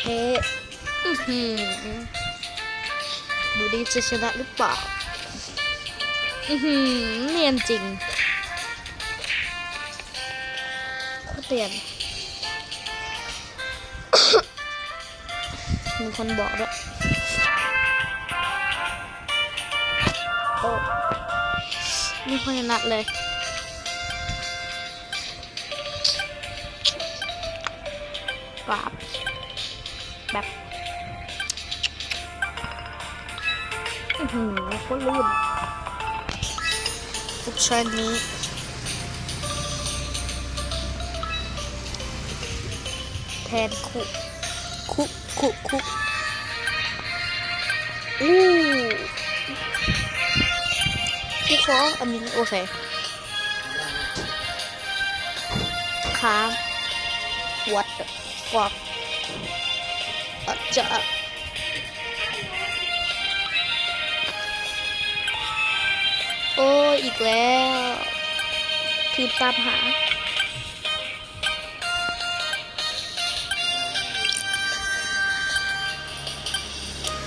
เทอื้อหือดูดิจะชนะหรือเปล่าอือหือเนียนจริงโคตรเนียนมีคนบอกด้วยโอ้ไม่ค่อยถนัดเลยกราบ แบบอือหือโคตรลื่นฟุกชันนี้แทนคุคุคุคุอู้คุขออันนี้โอเคค้าง จะโอ้อีกแล้ว ทีมตามหา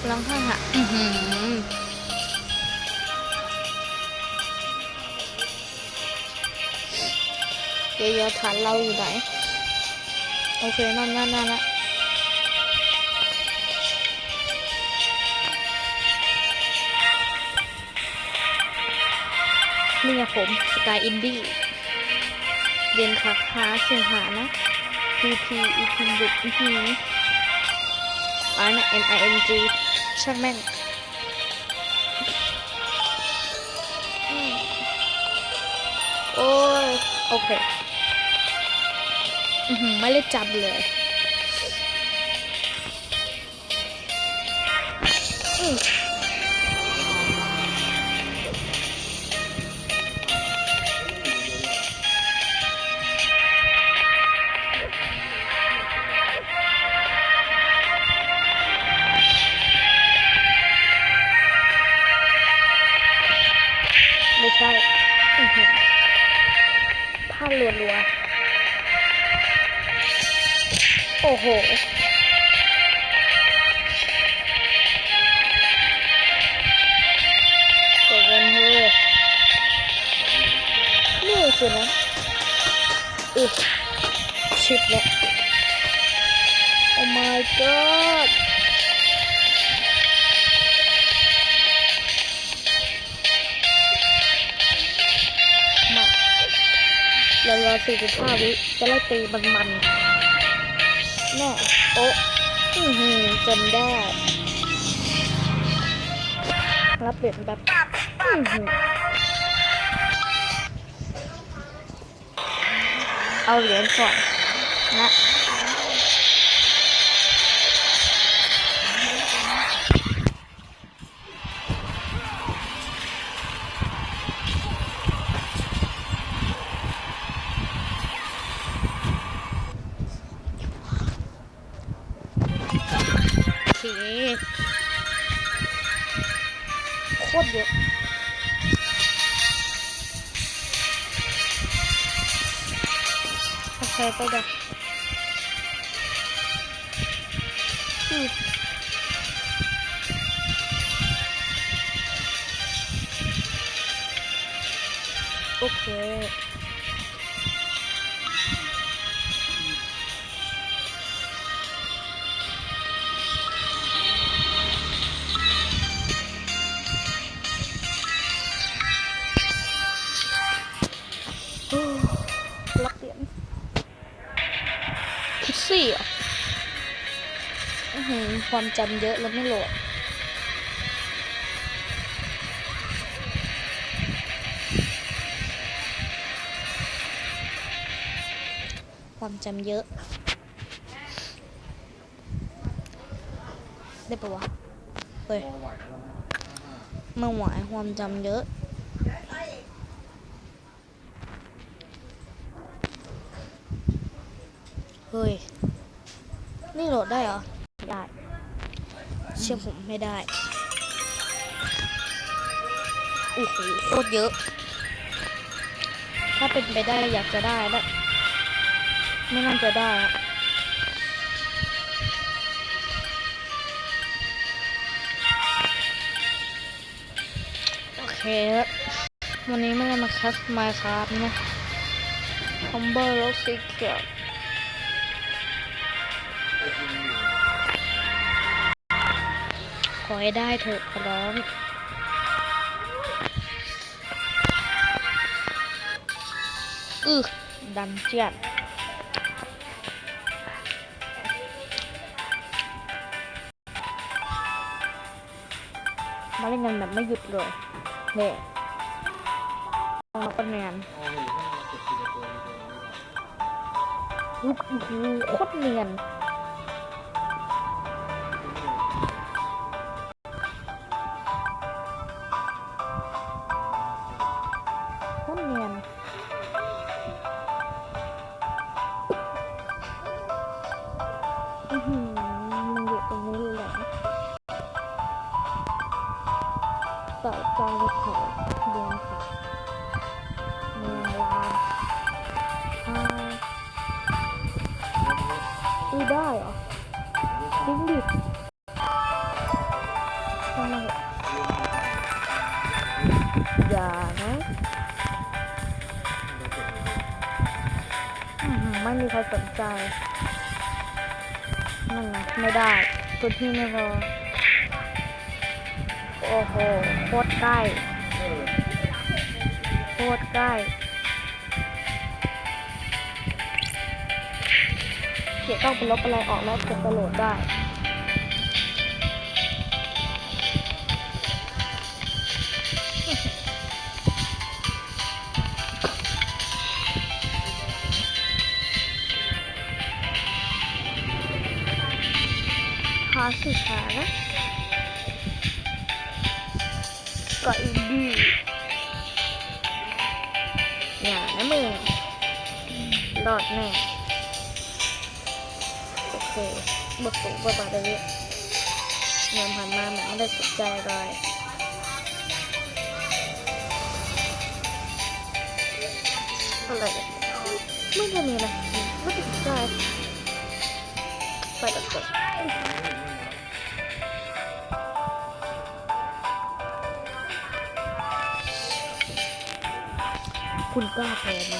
ร้องไห้ค่ะอือหือเดี๋ยวๆฐานเราอยู่ไหน โอเค นั่นนั่นนั่นละ นี่ไงผมสกายอินดี้เรียนคักหาเสียงหานะ PP อีพิมบุกอีพีอ่านะ N I N G ช่างแม่งโอ้ยโอเคอือหือไม่ได้จับเลยอืมารัวๆ โอ้โหเปิดกันเถอะนี่สินะอึชิดเลยโอ้ my god รารอสี่สิบห้าวิจะไล่ตีมันมันแน่โอ้อือหือจนได้ รับเหรียญแบบอือหือเอาเหรียญก่อนนะ โคตรเย คิดสี่ความจำเยอะแล้วไม่โหลดความจำเยอะ ได้ปะวะ เฮ้ยเมื่อวานความจำเยอะเฮ้ย นี่โหลดได้เหรอได้ เชื่อผมไม่ได้โอ้โหโคตรเยอะ ถ้าเป็นไปได้อยากจะได้นะไม่น่าจะได้โอเคครับวันนี้ไม่ได้มาคัสไมค์ครับนะคอมเบอร์แล้วสิเกีย ขอให้ได้เถอะขอร้องอือดันเจียนมาเล่นกันแบบไม่หยุดเลยเนี่ยมาเป็นงานโอ้โหโคตรเนียน อุ้ยได้เหรอจริงดิทำไมอย่านะอื้อหือไม่มีใครสนใจนั่นไงไม่ได้ตัวที่ไม่พอโอ้โหโคตรใกล้โคตรใกล้ เดี๋ยวต้องไปลบอะไรออกแล้วจะโหลดได้หาสิหานะก็อินดี้อย่านะมึงรอดแน่ โอเคบทสูงกว่าบาทเลยเงินผ่านมาแบบไม่ได้สนใจเลยอะไรนะไม่ได้มีอะไรไม่ได้สนใจไปตัดต่อคุณกล้าพอไหม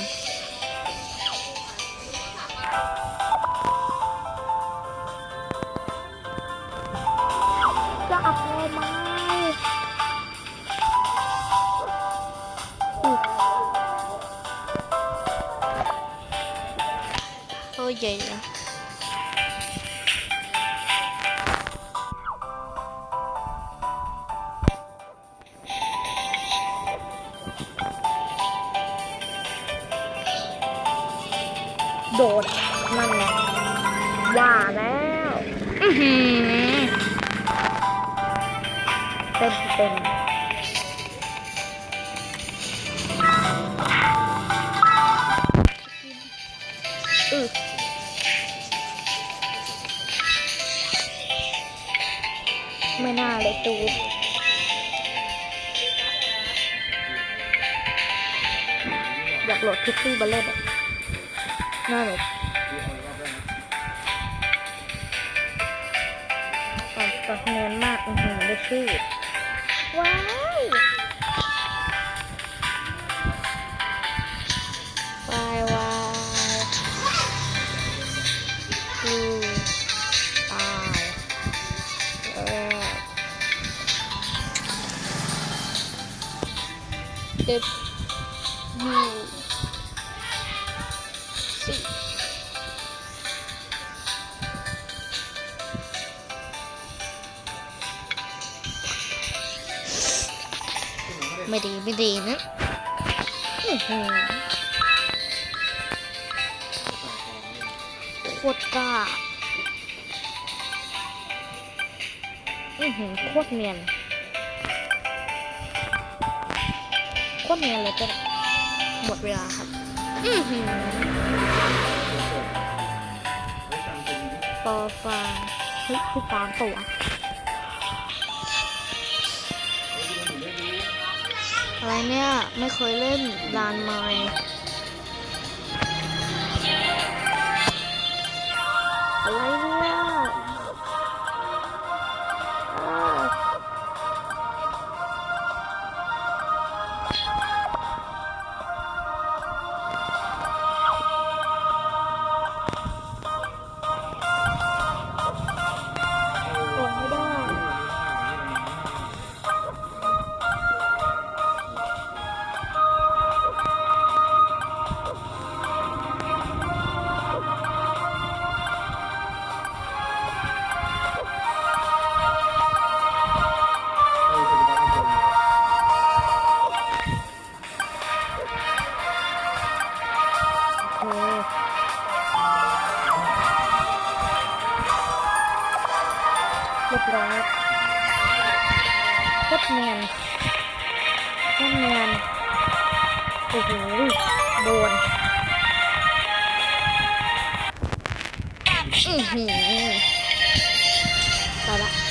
โอ้ยใหญ่อะโดดนั่นไงว่าแล้วอือหือเต็มเต็ม อยากโหลดทุกที่บัลเล่ต์อะน่าเลยตอนตอนเนียนมากอือหือได้ชื่อว้าววายวายคือตายเออเด็บยู ไม่ดีไม่ดีนะอื้อหือโคตรกล้าอือหือโคตรเนียนโคตรเนียนเลยจ้ะหมดเวลาครับ อือหือปอฟางเฮ้ยคือฟางตัว อะไรเนี่ย ไม่เคยเล่นลานไม้ รียบร้อยโคตรเนียนโคตรเนียนโอ้โหโดนอือหือไปละ